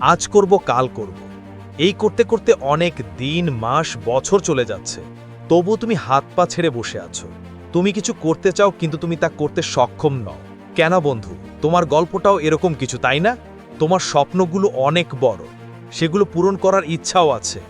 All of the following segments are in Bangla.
আজ করব, কাল করব। এই করতে করতে অনেক দিন, মাস, বছর চলে যাচ্ছে। তবু তুমি হাত পা ছেড়ে বসে আছো। তুমি কিছু করতে চাও, কিন্তু তুমি তা করতে সক্ষম নও। কেন বন্ধু? তোমার গল্পটাও এরকম কিছু, তাই না? তোমার স্বপ্নগুলো অনেক বড়। সেগুলো পূরণ করার ইচ্ছাও আছে।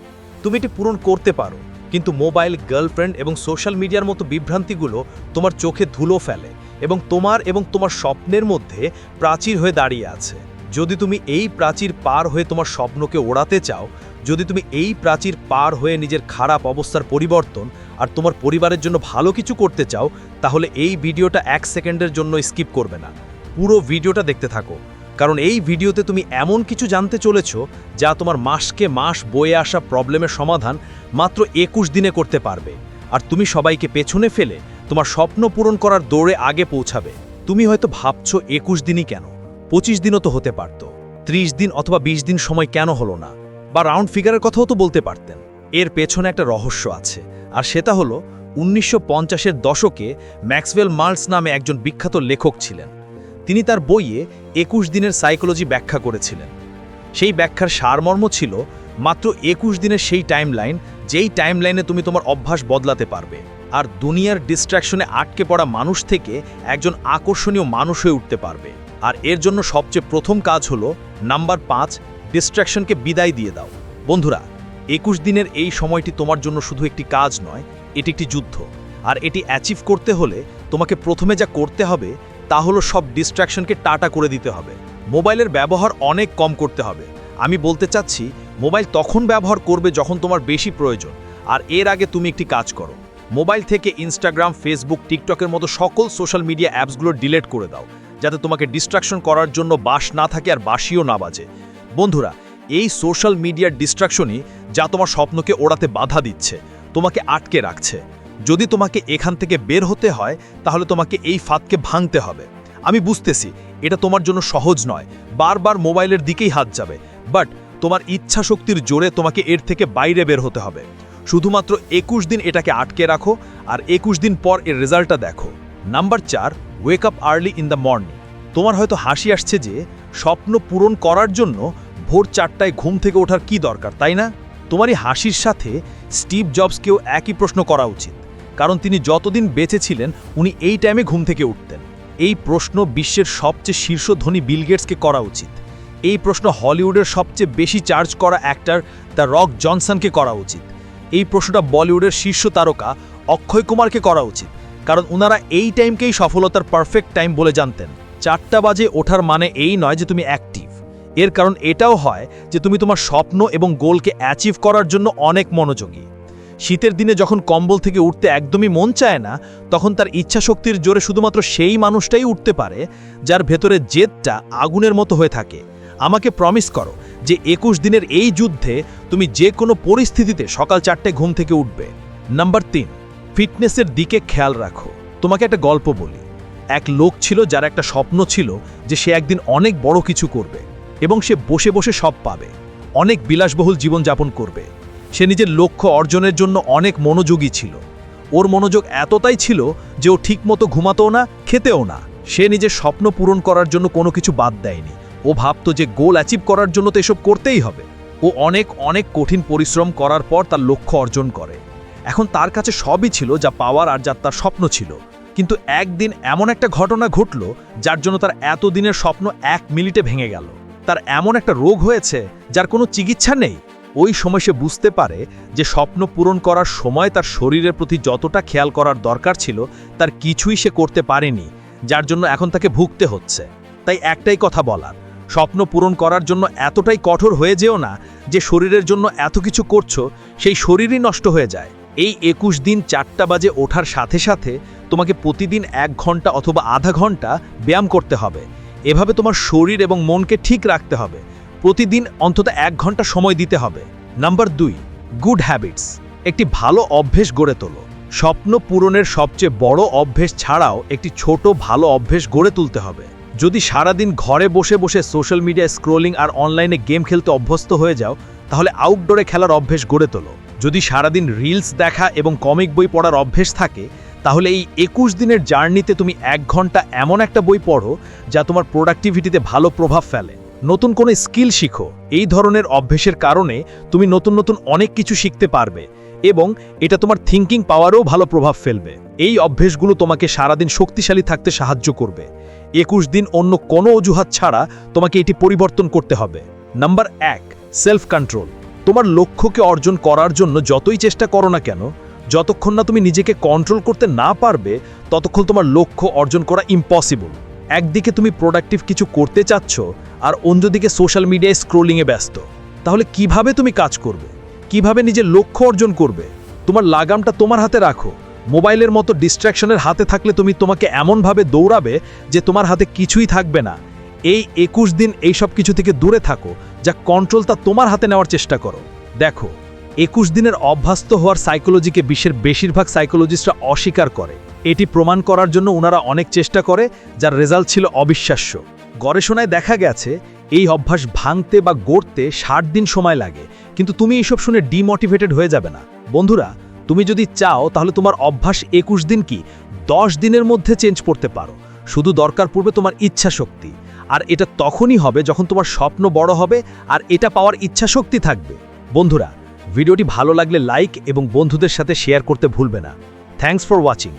তুমি এটি পূরণ করতে পারো, কিন্তু মোবাইল, গার্লফ্রেন্ড এবং সোশ্যাল মিডিয়ার মতো বিভ্রান্তিগুলো তোমার চোখে ধুলো ফেলে এবং তোমার এবং তোমার স্বপ্নের মধ্যে প্রাচীর হয়ে দাঁড়িয়ে আছে। যদি তুমি এই প্রাচীর পার হয়ে তোমার স্বপ্নকে ওড়াতে চাও, যদি তুমি এই প্রাচীর পার হয়ে নিজের খারাপ অবস্থার পরিবর্তন আর তোমার পরিবারের জন্য ভালো কিছু করতে চাও, তাহলে এই ভিডিওটা এক সেকেন্ডের জন্য স্কিপ করবে না। পুরো ভিডিওটা দেখতে থাকো। কারণ এই ভিডিওতে তুমি এমন কিছু জানতে চলেছ যা তোমার মাসকে মাস বয়ে আসা প্রবলেমের সমাধান মাত্র একুশ দিনে করতে পারবে। আর তুমি সবাইকে পেছনে ফেলে তোমার স্বপ্ন পূরণ করার দৌড়ে আগে পৌঁছাবে। তুমি হয়তো ভাবছ একুশ দিনই কেন? পঁচিশ দিনও তো হতে পারত। ত্রিশ দিন অথবা ২০ দিন সময় কেন হলো না? বা রাউন্ড ফিগারের কথাও তো বলতে পারতেন। এর পেছনে একটা রহস্য আছে, আর সেটা হলো উনিশশো পঞ্চাশের দশকে ম্যাক্সওয়েল মার্লস নামে একজন বিখ্যাত লেখক ছিলেন। তিনি তার বইয়ে একুশ দিনের সাইকোলজি ব্যাখ্যা করেছিলেন। সেই ব্যাখ্যার সারমর্ম ছিল, মাত্র একুশ দিনের সেই টাইমলাইন, যেই টাইমলাইনে তুমি তোমার অভ্যাস বদলাতে পারবে। আর দুনিয়ার ডিস্ট্র্যাকশনে আটকে পড়া মানুষ থেকে একজন আকর্ষণীয় মানুষ হয়ে উঠতে পারবে। আর এর জন্য সবচেয়ে প্রথম কাজ হলো নাম্বার পাঁচ ডিস্ট্র্যাকশনকে বিদায় দিয়ে দাও। বন্ধুরা, একুশ দিনের এই সময়টি তোমার জন্য শুধু একটি কাজ নয়, এটি একটি যুদ্ধ। আর এটি অ্যাচিভ করতে হলে তোমাকে প্রথমে যা করতে হবে তা হলো সব ডিস্ট্র্যাকশনকে টাটা করে দিতে হবে। মোবাইলের ব্যবহার অনেক কম করতে হবে। আমি বলতে চাচ্ছি, মোবাইল তখন ব্যবহার করবে যখন তোমার বেশি প্রয়োজন। আর এর আগে তুমি একটি কাজ করো। মোবাইল থেকে ইনস্টাগ্রাম ফেসবুক টিকটকের মতো সকল সোশ্যাল মিডিয়া অ্যাপসগুলো ডিলেট করে দাও। যাতে তোমাকে ডিস্ট্রাকশন করার জন্য বাস না থাকে আর বাসিও না বাজে। বন্ধুরা, এই সোশ্যাল মিডিয়ার ডিস্ট্রাকশনই যা তোমার স্বপ্নকে ওড়াতে বাধা দিচ্ছে, তোমাকে আটকে রাখছে। যদি তোমাকে এখান থেকে বের হতে হয়, তাহলে তোমাকে এই ফাঁদকে ভাঙতে হবে। আমি বুঝতেছি, এটা তোমার জন্য সহজ নয়, বারবার মোবাইলের দিকেই হাত যাবে বাট তোমার ইচ্ছা শক্তির জোরে তোমাকে এর থেকে বাইরে বের হতে হবে। শুধুমাত্র একুশ দিন এটাকে আটকে রাখো, আর একুশ দিন পর এর রেজাল্টটা দেখো। নাম্বার চার wake up early in the morning তোমার হয়তো হাসি আসছে যে স্বপ্ন পূরণ করার জন্য ভোর চারটায় ঘুম থেকে ওঠার কি দরকার, তাই না? তোমার এই হাসির সাথে স্টিভ জবসকেও একই প্রশ্ন করা উচিত। কারণ তিনি যতদিন বেঁচে ছিলেন, উনি এই টাইমে ঘুম থেকে উঠতেন। এই প্রশ্ন বিশ্বের সবচেয়ে শীর্ষ ধনী বিল গেটসকে করা উচিত। এই প্রশ্ন হলিউডের সবচেয়ে বেশি চার্জ করা অ্যাক্টার দ্য রক জনসনকে করা উচিত। এই প্রশ্নটা বলিউডের শীর্ষ তারকা অক্ষয় কুমারকে করা উচিত। কারণ ওনারা এই টাইমকেই সফলতার পারফেক্ট টাইম বলে জানতেন। চারটা বাজে ওঠার মানে এই নয় যে তুমি অ্যাক্টিভ এর কারণ এটাও হয় যে তুমি তোমার স্বপ্ন এবং গোলকে অ্যাচিভ করার জন্য অনেক মনোযোগী। শীতের দিনে যখন কম্বল থেকে উঠতে একদমই মন চায় না, তখন তার ইচ্ছা শক্তির জোরে শুধুমাত্র সেই মানুষটাই উঠতে পারে যার ভেতরে জেদটা আগুনের মতো হয়ে থাকে। আমাকে প্রমিস করো যে একুশ দিনের এই যুদ্ধে তুমি যে কোনো পরিস্থিতিতে সকাল চারটে ঘুম থেকে উঠবে। নাম্বার তিন ফিটনেসের দিকে খেয়াল রাখো। তোমাকে একটা গল্প বলি। এক লোক ছিল যার একটা স্বপ্ন ছিল যে সে একদিন অনেক বড় কিছু করবে এবং সে বসে বসে সব পাবে। অনেক বিলাসবহুল জীবনযাপন করবে। সে নিজের লক্ষ্য অর্জনের জন্য অনেক মনোযোগী ছিল। ওর মনোযোগ এতটাই ছিল যে ও ঠিকমতো ঘুমাতেও না, খেতেও না। সে নিজের স্বপ্ন পূরণ করার জন্য কোনো কিছু বাদ দেয়নি। ও ভাবতো যে গোল অ্যাচিভ করার জন্য তো এসব করতেই হবে। ও অনেক অনেক কঠিন পরিশ্রম করার পর তার লক্ষ্য অর্জন করে। এখন তার কাছে সবই ছিল যা পাওয়ার আর যার তার স্বপ্ন ছিল। কিন্তু একদিন এমন একটা ঘটনা ঘটল যার জন্য তার এতদিনের স্বপ্ন এক মিনিটে ভেঙে গেল। তার এমন একটা রোগ হয়েছে যার কোনো চিকিৎসা নেই। ওই সময় সে বুঝতে পারে যে স্বপ্ন পূরণ করার সময় তার শরীরের প্রতি যতটা খেয়াল করার দরকার ছিল, তার কিছুই সে করতে পারেনি, যার জন্য এখন তাকে ভুগতে হচ্ছে। তাই একটাই কথা বলার, স্বপ্ন পূরণ করার জন্য এতটাই কঠোর হয়ে যেও না যে শরীরের জন্য এত কিছু করছ, সেই শরীরই নষ্ট হয়ে যায়। এই একুশ দিন চারটা বাজে ওঠার সাথে সাথে তোমাকে প্রতিদিন এক ঘণ্টা অথবা আধা ঘণ্টা ব্যায়াম করতে হবে। এভাবে তোমার শরীর এবং মনকে ঠিক রাখতে হবে। প্রতিদিন অন্তত এক ঘণ্টা সময় দিতে হবে। নাম্বার দুই, গুড হ্যাবিটস। একটি ভালো অভ্যেস গড়ে তোলো। স্বপ্ন পূরণের সবচেয়ে বড় অভ্যেস ছাড়াও একটি ছোট ভালো অভ্যেস গড়ে তুলতে হবে। যদি সারাদিন ঘরে বসে বসে সোশ্যাল মিডিয়ায় স্ক্রোলিং আর অনলাইনে গেম খেলতে অভ্যস্ত হয়ে যাও, তাহলে আউটডোরে খেলার অভ্যেস গড়ে তোলো। যদি সারাদিন রিলস দেখা এবং কমিক বই পড়ার অভ্যেস থাকে, তাহলে এই একুশ দিনের জার্নিতে তুমি এক ঘণ্টা এমন একটা বই পড়ো যা তোমার প্রোডাক্টিভিটিতে ভালো প্রভাব ফেলে। নতুন কোনো স্কিল শিখো। এই ধরনের অভ্যেসের কারণে তুমি নতুন নতুন অনেক কিছু শিখতে পারবে এবং এটা তোমার থিঙ্কিং পাওয়ারও ভালো প্রভাব ফেলবে। এই অভ্যেসগুলো তোমাকে সারাদিন শক্তিশালী থাকতে সাহায্য করবে। একুশ দিন অন্য কোনো অজুহাত ছাড়া তোমাকে এটি পরিবর্তন করতে হবে। নাম্বার এক সেলফ কন্ট্রোল তোমার লক্ষ্যকে অর্জন করার জন্য যতই চেষ্টা করো না কেন, যতক্ষণ না তুমি নিজেকে কন্ট্রোল করতে না পারবে, ততক্ষণ তোমার লক্ষ্য অর্জন করা ইম্পসিবল একদিকে তুমি প্রোডাক্টিভ কিছু করতে চাচ্ছ, আর অন্যদিকে সোশ্যাল মিডিয়ায় স্ক্রোলিংয়ে ব্যস্ত। তাহলে কীভাবে তুমি কাজ করবে? কীভাবে নিজের লক্ষ্য অর্জন করবে? তোমার লাগামটা তোমার হাতে রাখো। মোবাইলের মতো ডিস্ট্র্যাকশনের হাতে থাকলে তুমি তোমাকে এমনভাবে দৌড়াবে যে তোমার হাতে কিছুই থাকবে না। এই একুশ দিন এইসব কিছু থেকে দূরে থাকো যা কন্ট্রোল তা তোমার হাতে নেওয়ার চেষ্টা করো। দেখো, একুশ দিনের অভ্যস্ত হওয়ার সাইকোলজিকে বিশ্বের বেশিরভাগ সাইকোলজিস্টরা অস্বীকার করে। এটি প্রমাণ করার জন্য ওনারা অনেক চেষ্টা করে, যার রেজাল্ট ছিল অবিশ্বাস্য। গবেষণায় দেখা গেছে, এই অভ্যাস ভাঙতে বা গড়তে ষাট দিন সময় লাগে। কিন্তু তুমি এইসব শুনে ডিমোটিভেটেড হয়ে যাবে না। বন্ধুরা, তুমি যদি চাও, তাহলে তোমার অভ্যাস একুশ দিন কি? দশ দিনের মধ্যে চেঞ্জ করতে পারো। শুধু দরকার পড়বে তোমার ইচ্ছা শক্তি আর এটা তখনই হবে যখন তোমার স্বপ্ন বড় হবে আর এটা পাওয়ার ইচ্ছা শক্তি থাকবে। বন্ধুরা, ভিডিওটি ভালো লাগলে লাইক এবং বন্ধুদের সাথে শেয়ার করতে ভুলবে না। Thanks for watching